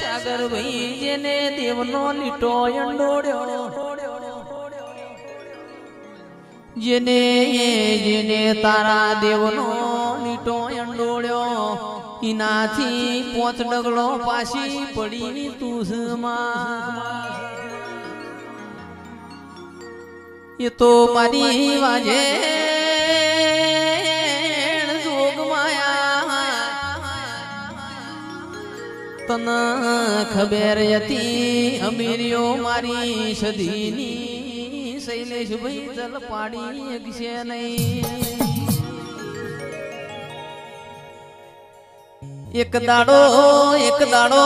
સાગર ભાઈ જેને દેવનો લીટો અંડોડ્યો જેને જેને તારા દેવનો લીટો અંડોળ્યો. એનાથી પોચ ડગલો પાછી પડી તુસમાં. એ તો મારી વાજે તન ખબર હતી અમીરીઓ મારી સદીની શૈલેષ ભાઈ જલ પાડી છે નહીં. એક દાડો એક દાડો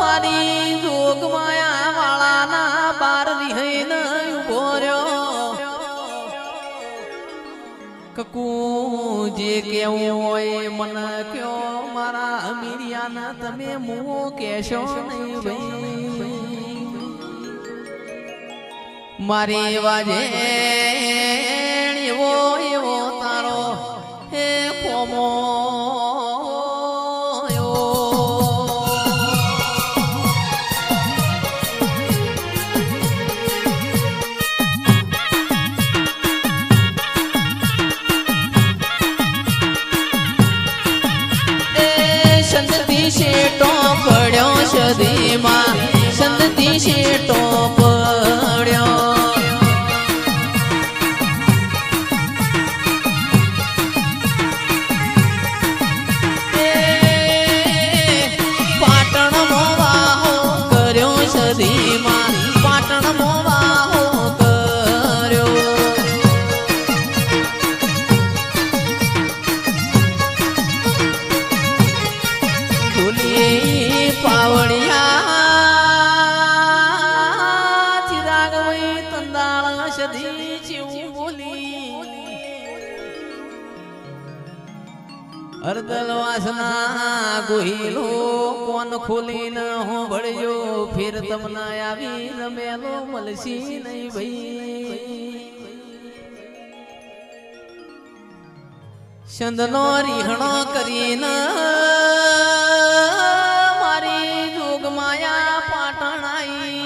મારી જોગ માયા વાળાના બાર વિહૈન ઊભો રહ્યો. કકુ જે કેવું હોય મને અમીરિયાના તમે મુઓ કેશો નહીં ભાઈ. મારી વાજે સદીમાં સંતતી શેટો ચંદનો રીહણો કરીને મારી જોગ માયા પાટણાઈ.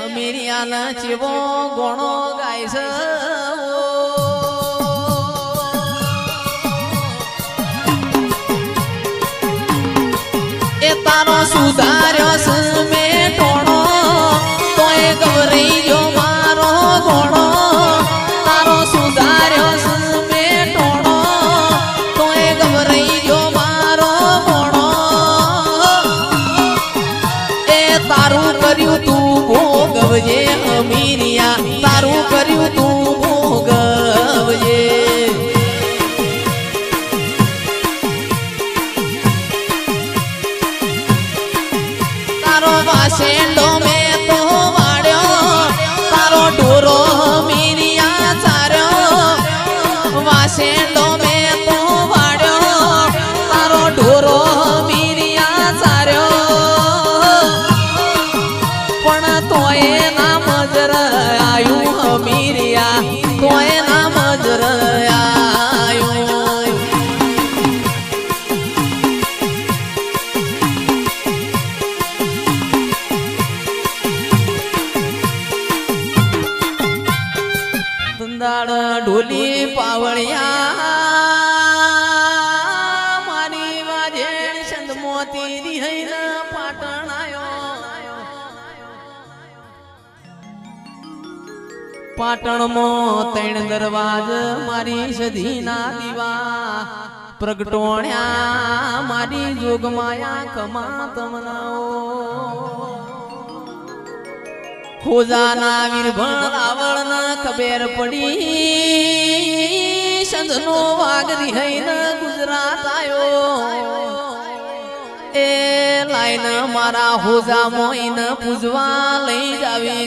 હમીરિયાના ચેવો ગોણો ગાય છે. તારો સુધાર્યો સમે પાટણમાં ત્રણ દરવાજ, મારી સધીના દીવા. પ્રગટોણ્યા મારી જોગમાયા કમા તમનાઓ ખોજાના વીરભણ રાવણ ખબેર પડી. સંતનો વાઘ હૈન ગુજરાત આવ્યો એ લાઈન મારા હોજા મોઈન પૂજવા લઈ જાવી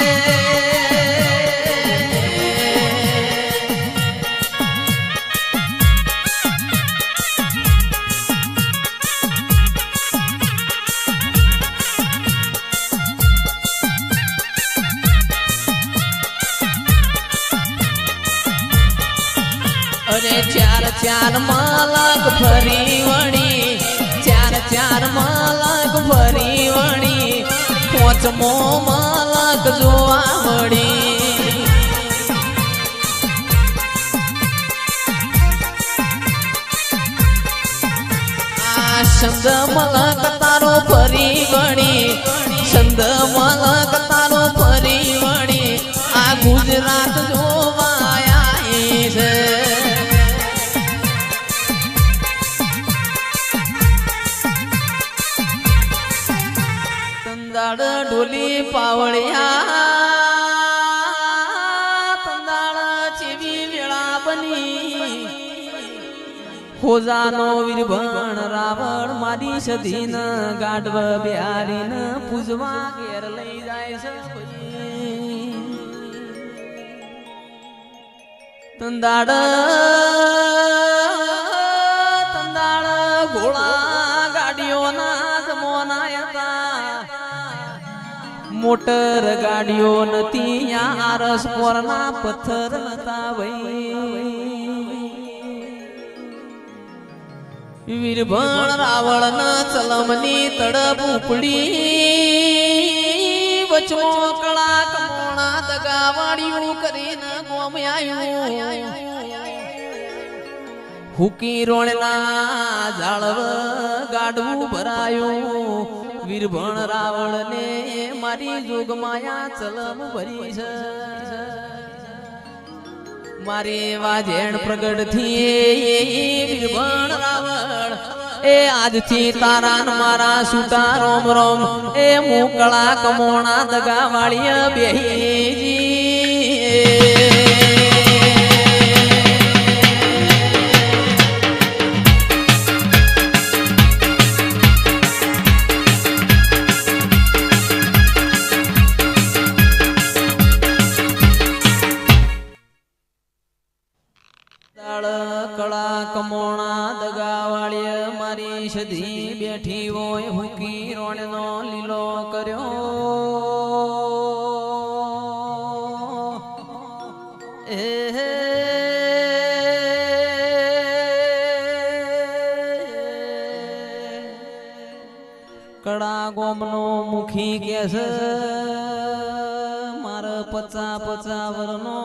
પોચમો માલક જોવા મળી આ શબ્દ મલક તારો ફરી વણી શબ્દ મલક તારો ફરી વણી આ ગુજરાત તંદાળ ઢોલી પાવળિયા તંદાળ ચેવી વેળા બની હોજાનો વીરભણ રાવણ મારી સધીન ગાઢવ બિહારીન પૂજવા ઘેર લઈ જાય છે બધી. તંદાડ તંદાડ ઘોડા મોટર ગાડીઓ નથી આરસ પોરના પથ્થર હતા ભાઈ વીરભણ રાવણ ના ચલમની તડપ ઉપડી. વચમો કળા કમોણા દગાવાડિયું કરીને ગોમ આવ્યું. હુકી રોણના જાળવ ગાડવું ભરાયું. વીરભણ રાવણ ને મારી જોગમાયા ચલમ ભરી છે. મારે વાજેણ પ્રગટથી વીરભણ રાવણ, એ આજથી તારા મારા સુતા રોમ રોમ, એ મુકળા કમોણા દગા વાળી બેહી કડા ગોમનો મુખી કેસ માર પચા પચા વરનો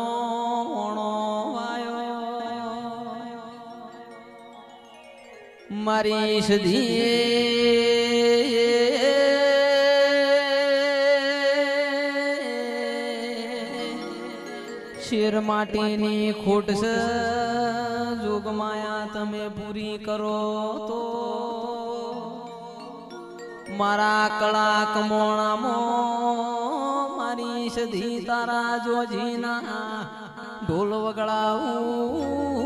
ઓણો વાયો. મારી સધી શેર માટીની ખોટ જોગમાયા તમે પૂરી કરો તો મારા કળા કમોણામાં મારી સધી તારા જોજીના ઢોલ વગડાવું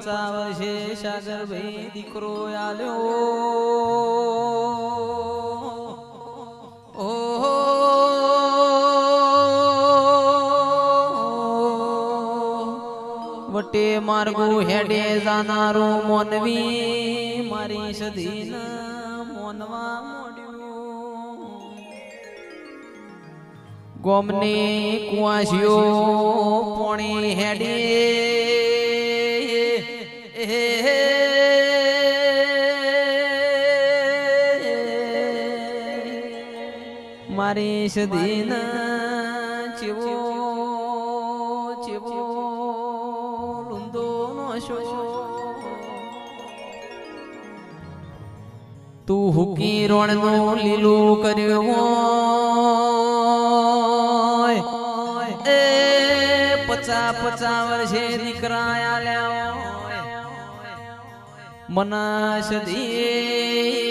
મુખીન પચાવ છે સાગર ભાઈ દીકરો આલ્યો. ઓહો. વટે માર્ગો હેડે જાનારો મોનવી, મારી સધીન મોનવા મોડ્યું. ગોમને કુવાસીઓ પોણી હેડે સદીન ચેવો ચેવો લુંદો નો તું હુકી રોણ નો લીલો કર્યો. એ પચા પચા વર્ષે દીકરા આલ્યા મના મનાશદી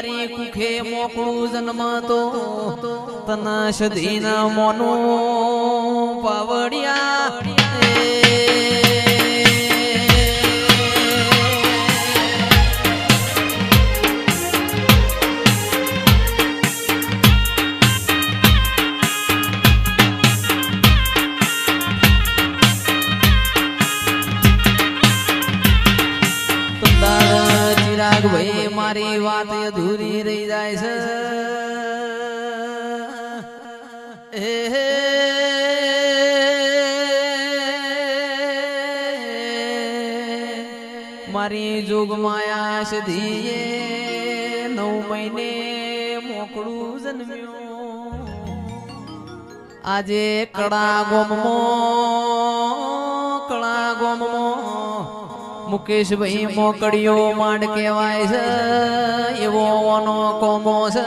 મારી કુખે મોકળું જન્મ તો તનાશદી ના મોનું પાવડિયા. આજે કળા ગોમમો કળા ગોમમો મુકેશભાઈ મોકડીઓ માંડ કહેવાય છે એવો ઓનો કોમો છે.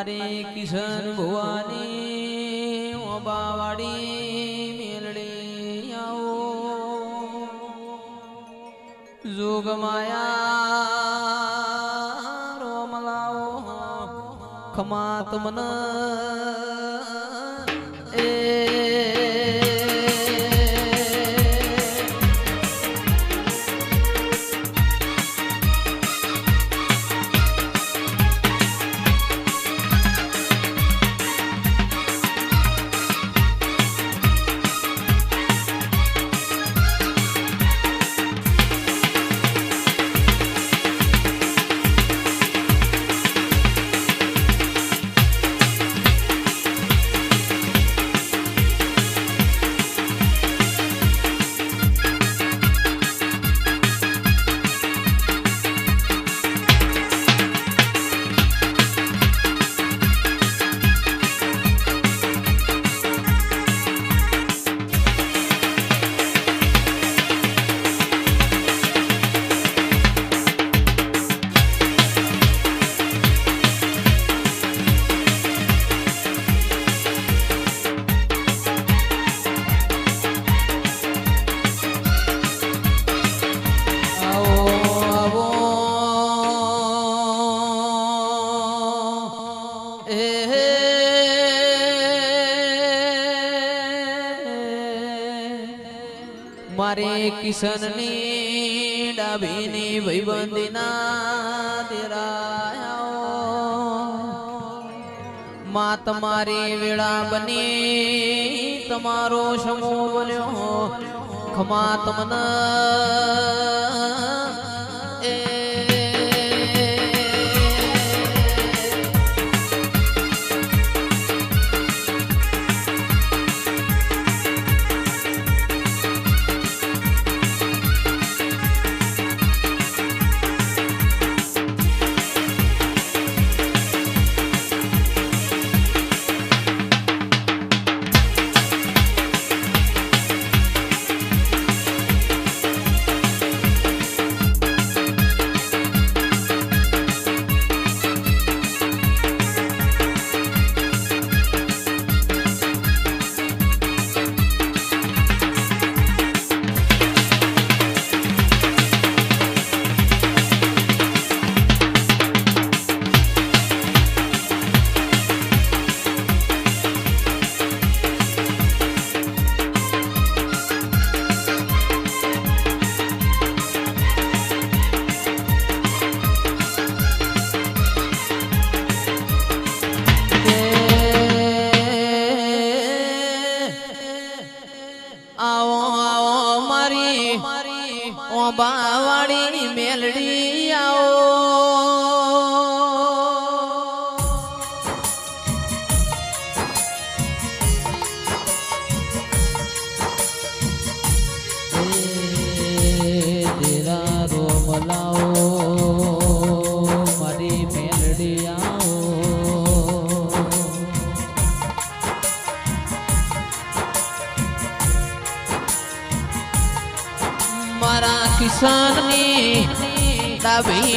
મારી કિશન ભુવાની ઓબાવાડી મેળડી આવો. જોગ માયા રોમલાઓ ખમાત મન મારે કિશનની ડાભીની ભાઈબંધીના તેરાયા મા તમારી વેળા બની તમારો સમો બન્યો. ખમા તમને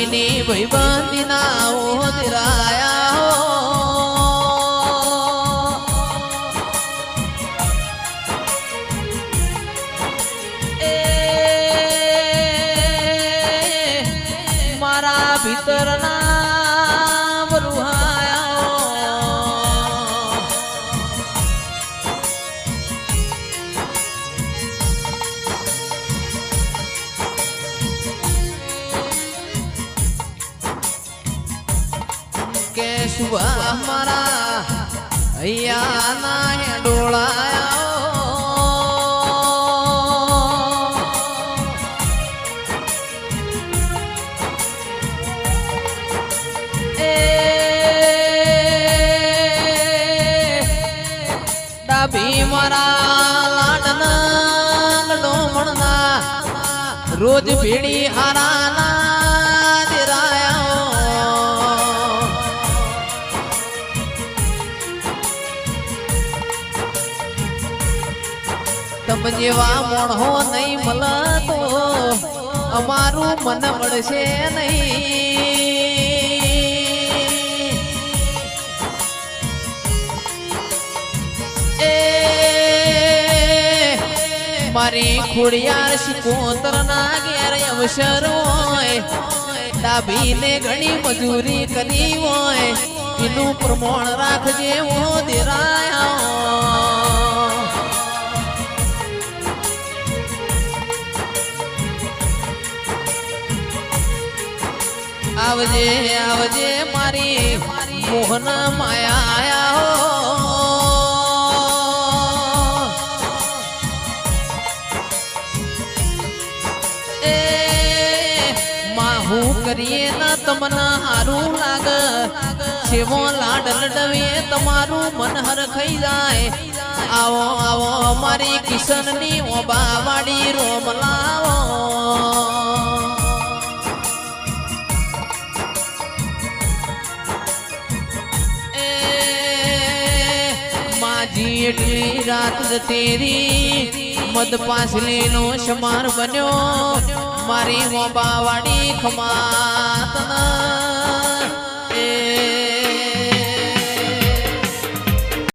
ડાબીની ભાઈબંધી ના ઓદરાયા એ મારા ભીતરના અહીંયા ના ડોળાયા ડાબી મારા લાડના લડોમણના રોજ ભીડી હારાના તમ જેવા મોણો નહીં મળતો, અમારું મન મળશે નહીં. મારી ખોડિયાર શિકોતર ના ઘેર અવસર હોય, ડાબીને ઘણી મજૂરી કરી હોય, એનું પ્રમાણ રાખજે ઓ દેરાયા આવજે આવજે મારી મોહન માયા એ માહું કરીએ ના તમને હારું લાગ. સેવો લાડ લડવીએ, તમારું મન હરખાઈ જાય. આવો આવો, મારી કિશનની ઓબા વાડી રોમ લાવો. એટલી રાત તેરી મદ પાસલી નો સમાર બન્યો. મારી મોબાવાડી ખમાત